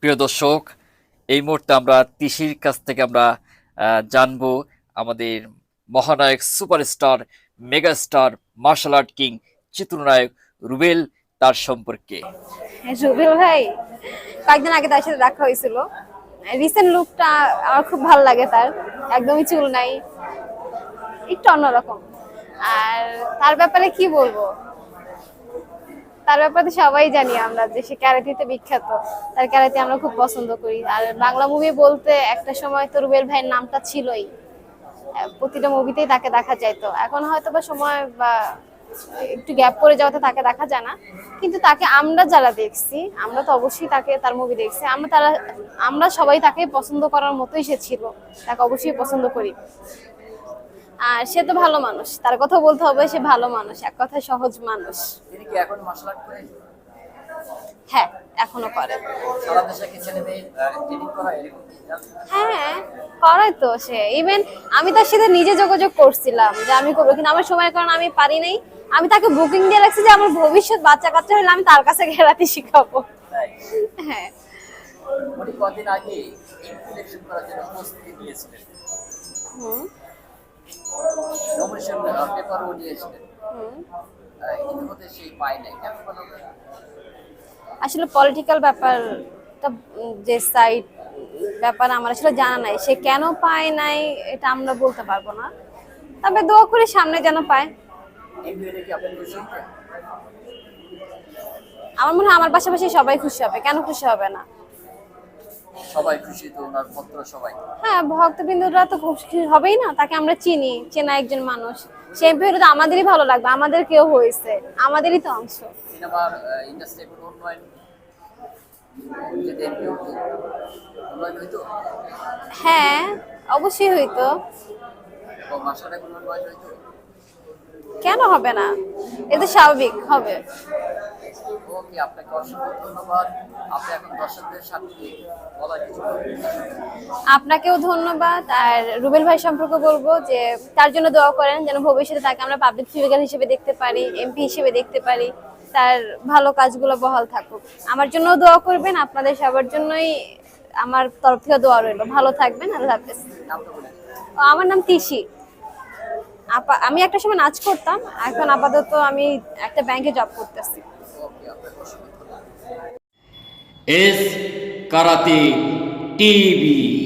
প্রিয় দর্শক, এই মুহূর্তে আমরা তিশির কাছ থেকে আমরা জানব আমাদের মহানায়ক superstar, megastar, martial art king, চিত্রনায়ক রুবেল তার সম্পর্কে। রুবেল ভাই, কয়েকদিন আগে তার সাথে দেখা হয়েছিল। রিসেন্ট লুকটা আমার খুব ভালো লাগে তার। একদমই চুল নাই, একটু অন্যরকম। আর তার ব্যাপারে কি বলব? তার ব্যাপারে সবাই জানি আমরা যে সে ক্যারাটিতে বিখ্যাত, তার ক্যারাটি আমরা খুব পছন্দ করি। আর বাংলা মুভি বলতে একটা সময় তো রুবেল ভাইয়ের নামটা ছিলই। প্রতিটা মুভিতেই তাকে দেখা যাইতো। এখন হয়তো বা সময় বা একটু গ্যাপ পড়ে যাওয়াতে তাকে দেখা যায় না। কিন্তু তাকে আমরা যারা দেখছি, আমরা তো অবশ্যই তাকে তার মুভি দেখছি। আমরা তারা, আমরা সবাই তাকে পছন্দ করার মতোই সে ছিল। তাকে অবশ্যই পছন্দ করি। আর সে তো ভালো মানুষ। তার কথা বলতে হবে সে ভালো মানুষ এক কথায় সহজ মানুষ। তিনি কি এখন মার্শাল আর্ট করেন? হ্যাঁ এখনও করে। সারা দেশে কি ছেলে মেয়ে ট্রেনিং করা এরকম হ্যাঁ করে তো সে। ইভেন আমি তার সাথে নিজে যোগাযোগ করছিলাম যে আমি করব কিন্তু আমার সময় কারণ আমি পারি নাই। আমি তাকে বুকিং দিয়ে রাখছি যে আমার ভবিষ্যৎ বাচ্চা কাচ্চা হলে আমি তার কাছে ঘেরাতে শিখাবো। হ্যাঁ। উনি কদিন আগে ইলেকশন করার জন্য প্রস্তুতি নিয়েছিলেন। হুম। নমিনেশন পেপারও নিয়েছিলেন। হুম। আহ, সেই পায় নাই। কেন আসলে পলিটিক্যাল ব্যাপারটা যে সাইড ব্যাপার আমার আসলে জানা নাই। সে কেন পায় নাই এটা আমরা বলতে পারব না। তবে দোয়া করি সামনে যেন পায়? আমার মনে হয় আমার পাশাপাশি সবাই খুশি হবে। কেন খুশি হবে না? সবাই খুশি তো ওনার পত্র সবাই। হ্যাঁ ভক্তবৃন্দরা তো খুশি হবেই না তাকে আমরা চিনি চেনা একজন মানুষ। সেই ভিডিওতে আমাদেরই ভালো লাগবে আমাদের কেউ হয়েছে আমাদেরই তো অংশ। সিনেমার ইন্ডাস্ট্রি কোনো উন্নয়ন হ্যাঁ অবশ্যই হইতো। কেন হবে না? এটা স্বাভাবিক হবে। ওকে আপনাকে অসংখ্য ধন্যবাদ। আপনি এখন দর্শকদের সাথে বলা কিছু আপনাকেও ধন্যবাদ। আর রুবেল ভাই সম্পর্কে বলব যে তার জন্য দোয়া করেন যেন ভবিষ্যতে তাকে আমরা পাবলিক ফিগার হিসেবে দেখতে পারি এমপি হিসেবে দেখতে পারি। তার ভালো কাজগুলো বহাল থাকুক। আমার জন্য দোয়া করবেন আপনাদের সবার জন্যই আমার তরফ থেকে দোয়া রইল। ভালো থাকবেন আল্লাহ হাফেজ। আমার নাম তিশি। আপা আমি একটা সময় নাচ করতাম এখন আপাতত আমি একটা ব্যাংকে জব করতেছি ওকে আপনাকে অসংখ্য ধন্যবাদ এস কারাতে টিভি।